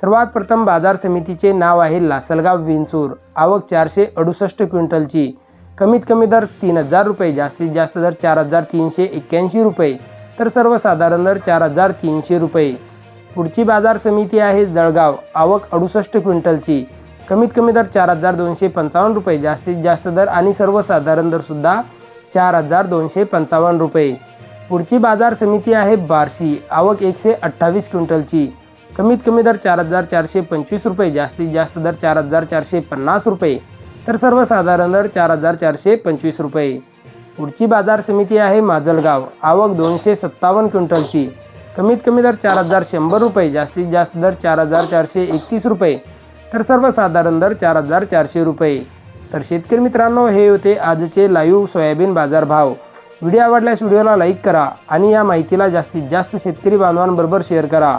सर्वात प्रथम बाजार समितीचे नाव आहे लासलगाव विंचूर. आवक चारशे अडुसष्ट क्विंटलची. कमीत कमी दर तीन हजार रुपये जास्तीत जास्त दर चार हजार तीनशे एक्क्याऐंशी रुपये तर सर्वसाधारण दर चार हजार तीनशे रुपये. पुढची बाजार समिती आहे जळगाव. आवक अडुसष्ट क्विंटलची. कमीत कमी दर चार हजार दोनशे पंचावन्न रुपये जास्तीत जास्त दर आणि सर्वसाधारण दरसुद्धा चार हजार दोनशे पंचावन्न रुपये. पुढची बाजार समिती आहे बार्शी. आवक एकशे अठ्ठावीस क्विंटलची. कमीत कमी दर चार हजार चारशे पंचवीस रुपये जास्तीत जास्त दर चार हजार चारशे पन्नास रुपये तर सर्वसाधारण दर चार हजार चारशे पंचवीस रुपये. पुढची बाजार समिती आहे माजलगाव आवक दोनशे सत्तावन्न क्विंटलची. कमीत कमी दर चार हजार शंभर रुपये जास्तीत जास्त दर चार हजार चारशे एकतीस रुपये तर सर्वसाधारण दर चार हजार चारशे रुपये. तर शेतकरी मित्रांनो हे होते आजचे लाईव्ह सोयाबीन बाजार भाव व्हिडिओ आवडल्यास व्हिडिओला लाईक करा आणि या माहितीला जास्तीत जास्त शेतकरी बांधवांबरोबर शेअर करा.